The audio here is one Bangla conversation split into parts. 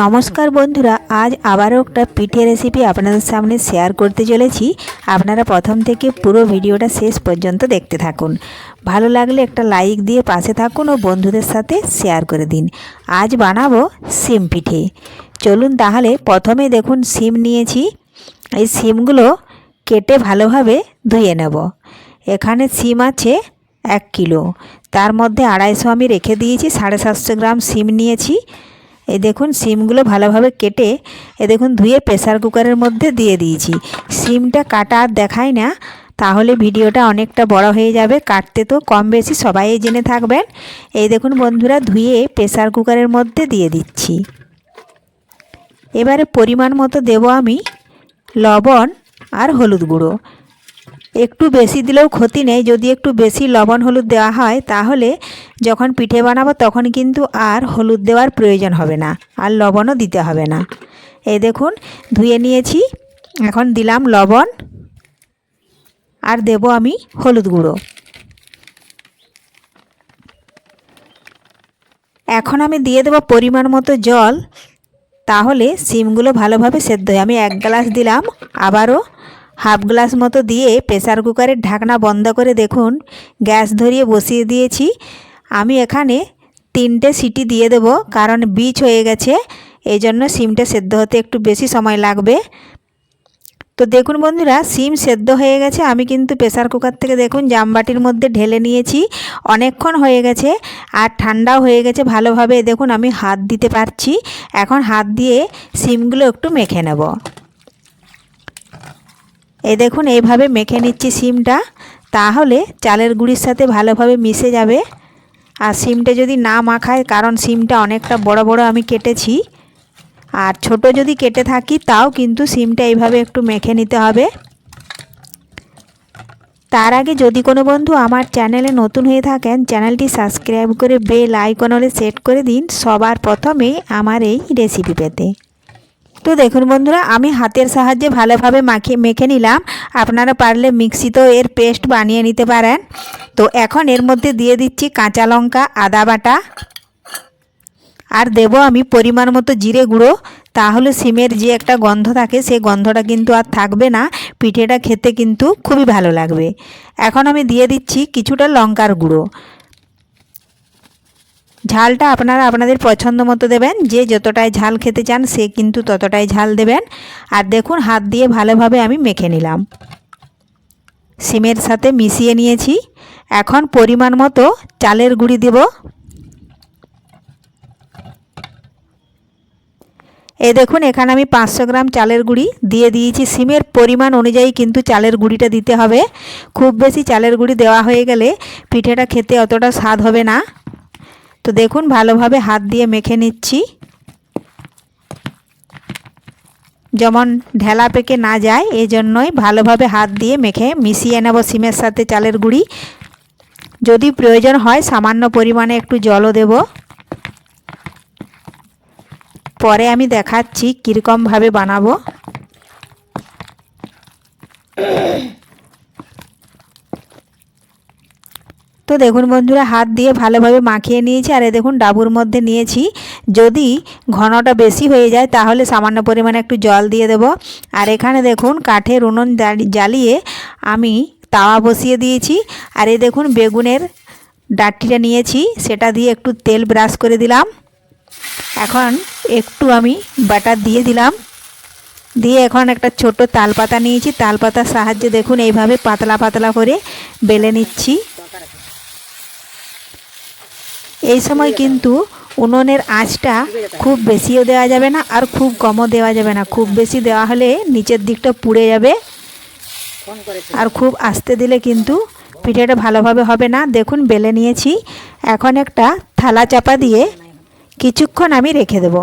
নমস্কার বন্ধুরা, আজ আবারও একটা পিঠে রেসিপি আপনাদের সামনে শেয়ার করতে চলেছি। আপনারা প্রথম থেকে পুরো ভিডিওটা শেষ পর্যন্ত দেখতে থাকুন। ভালো লাগলে একটা লাইক দিয়ে পাশে থাকুন ও বন্ধুদের সাথে শেয়ার করে দিন। আজ বানাবো সিম পিঠে। চলুন তাহলে প্রথমে দেখুন সিম নিয়েছি। এই সিমগুলো কেটে ভালোভাবে ধুয়ে নেব। এখানে সিম আছে এক কিলো। তার মধ্যে আড়াইশো আমি রেখে দিয়েছি, সাড়ে সাতশো গ্রাম সিম নিয়েছি। এই দেখুন, সিমগুলো ভালোভাবে কেটে এ দেখুন, ধুয়ে প্রেসার কুকারের মধ্যে দিয়ে দিয়েছি। সিমটা কাটা আর দেখায় না, তাহলে ভিডিওটা অনেকটা বড় হয়ে যাবে, কাটতে তো কম বেশি সবাই জেনে থাকবেন। এই দেখুন বন্ধুরা, ধুয়ে প্রেসার কুকারের মধ্যে দিয়ে দিচ্ছি। এবারে পরিমাণ মতো দেব আমি লবণ আর হলুদ গুঁড়ো। একটু বেশি দিলেও ক্ষতি নেই। যদি একটু বেশি লবণ হলুদ দেওয়া হয়, তাহলে যখন পিঠে বানাবো তখন কিন্তু আর হলুদ দেওয়ার প্রয়োজন হবে না, আর লবণও দিতে হবে না। এই দেখুন, ধুয়ে নিয়েছি। এখন দিলাম লবণ, আর দেব আমি হলুদ গুঁড়ো। এখন আমি দিয়ে দেবো পরিমাণ মতো জল, তাহলে সিমগুলো ভালোভাবে সেদ্ধ হয় আমি এক গ্লাস দিলাম, আবারও হাফ গ্লাস মতো দিয়ে প্রেসার কুকারের ঢাকনা বন্ধ করে দেখুন। গ্যাস ধরিয়ে বসিয়ে দিয়েছি। আমি এখানে তিনটে সিটি দিয়ে দেব, কারণ বীজ হয়ে গেছে। এই জন্য সিমটা সেদ্ধ হতে একটু বেশি সময় লাগবে। তো দেখুন বন্ধুরা, সিম সেদ্ধ হয়ে গেছে। আমি কিন্তু প্রেসার কুকার থেকে দেখুন জামবাটির মধ্যে ঢেলে নিয়েছি। অনেকক্ষণ হয়ে গেছে আর ঠান্ডাও হয়ে গেছে ভালোভাবে। দেখুন আমি হাত দিতে পারছি। এখন হাত দিয়ে সিমগুলো একটু মেখে নেব। এই দেখুন, এইভাবে মেখে নিচ্ছি সিমটা। তাহলে চালের গুঁড়ির সাথে ভালোভাবে মিশে যাবে। আর সিমটা যদি না মাখায়, কারণ সিমটা অনেকটা বড় বড় আমি কেটেছি। আর ছোট যদি কেটে থাকি, তাও কিন্তু সিমটা এইভাবে একটু মেখে নিতে হবে। তার আগে যদি কোনো বন্ধু আমার চ্যানেলে নতুন হয়ে থাকেন, চ্যানেলটি সাবস্ক্রাইব করে বেল আইকন হলে সেট করে দিন। সবার প্রথমে আমার এই রেসিপি পেতে। তো দেখুন বন্ধুরা, আমি হাতের সাহায্যে ভালোভাবে মাখিয়ে মেখে নিলাম। আপনারা পারলে মিক্সিতেও এর পেস্ট বানিয়ে নিতে পারেন। তো এখন এর মধ্যে দিয়ে দিচ্ছি কাঁচা লঙ্কা, আদা বাটা। আর দেব আমি পরিমাণ মতো জিরে গুঁড়ো। তাহলে সিমের যে একটা গন্ধ থাকে সেই গন্ধটা কিন্তু আর থাকবে না। পিঠেটা খেতে কিন্তু খুবই ভালো লাগবে। এখন আমি দিয়ে দিচ্ছি কিছুটা লঙ্কার গুঁড়ো। ঝালটা আপনারা আপনাদের পছন্দ মতো দেবেন। যে যতটাই ঝাল খেতে চান, সে কিন্তু ততটাই ঝাল দেবেন। আর দেখুন, হাত দিয়ে ভালোভাবে আমি মেখে নিলাম। সিমের সাথে মিশিয়ে নিয়েছি। এখন পরিমাণ মতো চালের গুঁড়ি দেব। এ দেখুন, এখানে আমি পাঁচশো গ্রাম চালের গুঁড়ি দিয়ে দিয়েছি। সিমের পরিমাণ অনুযায়ী কিন্তু চালের গুঁড়িটা দিতে হবে। খুব বেশি চালের গুঁড়ি দেওয়া হয়ে গেলে পিঠেটা খেতে অতটা স্বাদ হবে না। তো দেখুন, ভালোভাবে হাত দিয়ে মেখে নিচ্ছি। যেমন ঢেলা পেকে না যায় এই জন্যই ভালোভাবে হাত দিয়ে মেখে মিশিয়ে নেব সিমের সাথে চালের গুঁড়ি। যদি প্রয়োজন হয়, সামান্য পরিমাণে একটু জলও দেব। পরে আমি দেখাচ্ছি কীরকমভাবে বানাবো। তো দেখুন বন্ধুরা, হাত দিয়ে ভালোভাবে মাখিয়ে নিয়েছি আর এ দেখুন ডাবুর মধ্যে নিয়েছি। যদি ঘনটা বেশি হয়ে যায় তাহলে সামান্য পরিমাণে একটু জল দিয়ে দেব। আর এখানে দেখুন কাঠের উনুন জ্বালিয়ে আমি তাওয়া বসিয়ে দিয়েছি। আর এই দেখুন বেগুনের ডাটটিটা নিয়েছি, সেটা দিয়ে একটু তেল ব্রাশ করে দিলাম। এখন একটু আমি বাটার দিয়ে দিলাম। দিয়ে এখন একটা ছোট তালপাতা নিয়েছি। তালপাতার সাহায্যে দেখুন এইভাবে পাতলা পাতলা করে বেলে নিচ্ছি। এই সময় কিন্তু উনুনের আঁচটা খুব বেশিও দেওয়া যাবে না আর খুব কমও দেওয়া যাবে না। খুব বেশি দেওয়া হলে নিচের দিকটা পুড়ে যাবে। আর খুব আস্তে দিলে কিন্তু পিঠেটা ভালোভাবে হবে না। দেখুন বেলে নিয়েছি। এখন একটা থালা চাপা দিয়ে কিছুক্ষণ আমি রেখে দেব।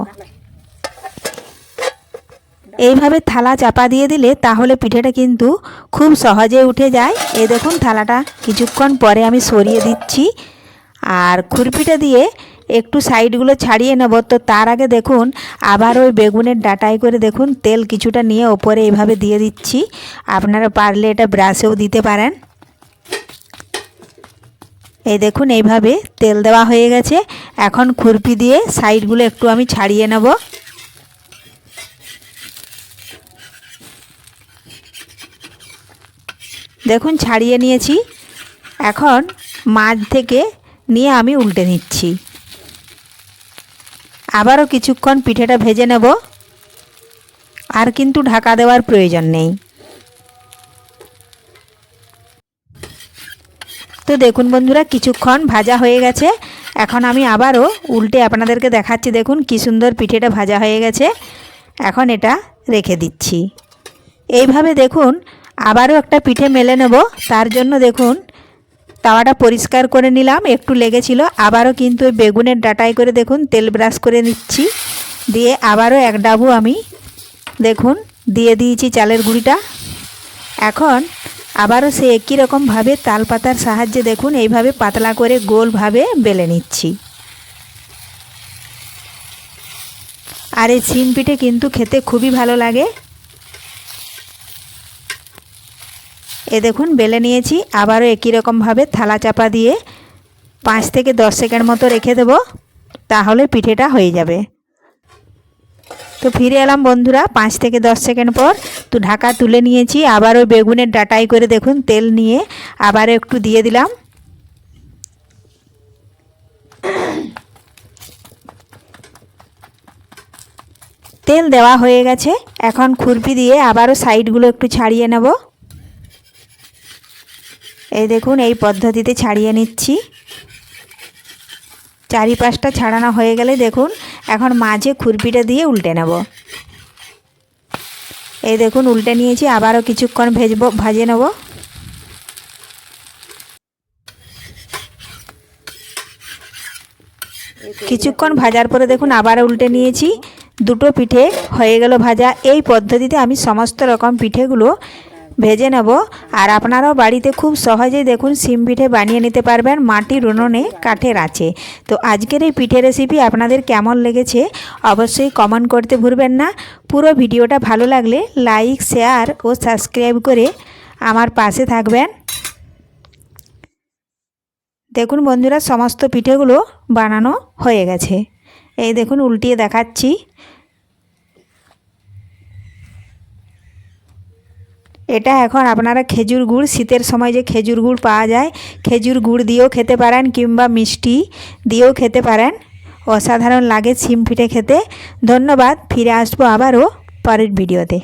এইভাবে থালা চাপা দিয়ে দিলে তাহলে পিঠেটা কিন্তু খুব সহজে উঠে যায়। এই দেখুন থালাটা কিছুক্ষণ পরে আমি সরিয়ে দিচ্ছি। আর খুরপিটা দিয়ে একটু সাইডগুলো ছাড়িয়ে নেব। তো তার আগে দেখুন, আবার ওই বেগুনের ডাটাই করে দেখুন, তেল কিছুটা নিয়ে ওপরে এভাবে দিয়ে দিচ্ছি। আপনারা পারলে এটা ব্রাশেও দিতে পারেন। এই দেখুন, এইভাবে তেল দেওয়া হয়ে গেছে। এখন খুরপি দিয়ে সাইডগুলো একটু আমি ছাড়িয়ে নেব। দেখুন, ছাড়িয়ে নিয়েছি। এখন মাছ থেকে নিয়ে আমি উল্টে নিচ্ছি। আবারও কিছুক্ষণ পিঠেটা ভেজে নেব। আর কিন্তু ঢাকা দেওয়ার প্রয়োজন নেই। তো দেখুন বন্ধুরা, কিছুক্ষণ ভাজা হয়ে গেছে। এখন আমি আবারও উল্টে আপনাদেরকে দেখাচ্ছি, দেখুন কি সুন্দর পিঠেটা ভাজা হয়ে গেছে। এখন এটা রেখে দিচ্ছি। এইভাবে দেখুন, আবারও একটা পিঠে মেলে নেব। তার জন্য দেখুন তাওয়াটা পরিষ্কার করে নিলাম, একটু লেগেছিল, আবারও কিন্তু বেগুনের ডাটাই করে দেখুন, তেল ব্রাশ করে নিচ্ছি, দিয়ে আবারও এক ডাবু আমি, দেখুন, দিয়ে দিয়েছি চালের গুঁড়িটা। এখন আবারও সে একই রকমভাবে তাল পাতার সাহায্যে দেখুন, এইভাবে পাতলা করে গোলভাবে বেলে নিচ্ছি। আর এই সিম পিঠে কিন্তু খেতে খুবই ভালো লাগে। এ দেখুন, বেলে নিয়েছি। আবারও একই রকমভাবে থালা চাপা দিয়ে পাঁচ থেকে দশ সেকেন্ড মতো রেখে দেব, তাহলে পিঠেটা হয়ে যাবে। তো ফিরে এলাম বন্ধুরা, পাঁচ থেকে দশ সেকেন্ড পর তো ঢাকা তুলে নিয়েছি। আবার ওই বেগুনের ডাটাই করে দেখুন, তেল নিয়ে আবার একটু দিয়ে দিলাম। তেল দেওয়া হয়ে গেছে, এখন খুরপি দিয়ে আবারও সাইডগুলো একটু ছাড়িয়ে নেব। এই দেখুন, এই পদ্ধতিতে ছাড়িয়ে নিচ্ছি। চারিপাশটা ছাড়ানো হয়ে গেলে দেখুন, এখন মাঝে খুরপিটা দিয়ে উল্টে নেব। এই দেখুন, উল্টে নিয়েছি, আবারও কিছুক্ষণ ভেজবো, ভাজে নেব। কিছুক্ষণ ভাজার পরে দেখুন, আবার উল্টে নিয়েছি। দুটো পিঠে হয়ে গেল ভাজা। এই পদ্ধতিতে আমি সমস্ত রকম পিঠেগুলো ভেজে নেব। আর আপনারাও বাড়িতে খুব সহজেই দেখুন সিম পিঠে বানিয়ে নিতে পারবেন মাটির উনুনে কাঠের আছে তো আজকের এই পিঠে রেসিপি আপনাদের কেমন লেগেছে অবশ্যই কমেন্ট করতে ভুলবেন না। পুরো ভিডিওটা ভালো লাগলে লাইক শেয়ার ও সাবস্ক্রাইব করে আমার পাশে থাকবেন। দেখুন বন্ধুরা, সমস্ত পিঠেগুলো বানানো হয়ে গেছে। এই দেখুন, উল্টিয়ে দেখাচ্ছি। এটা এখন আপনারা খেজুর গুড়, শীতের সময় যে খেজুর গুড় পাওয়া যায়, খেজুর গুড় দিয়েও খেতে পারেন কিংবা মিষ্টি দিয়েও খেতে পারেন। অসাধারণ লাগে সিম ফিটে খেতে। ধন্যবাদ, ফিরে আসব আবারও পরের ভিডিওতে।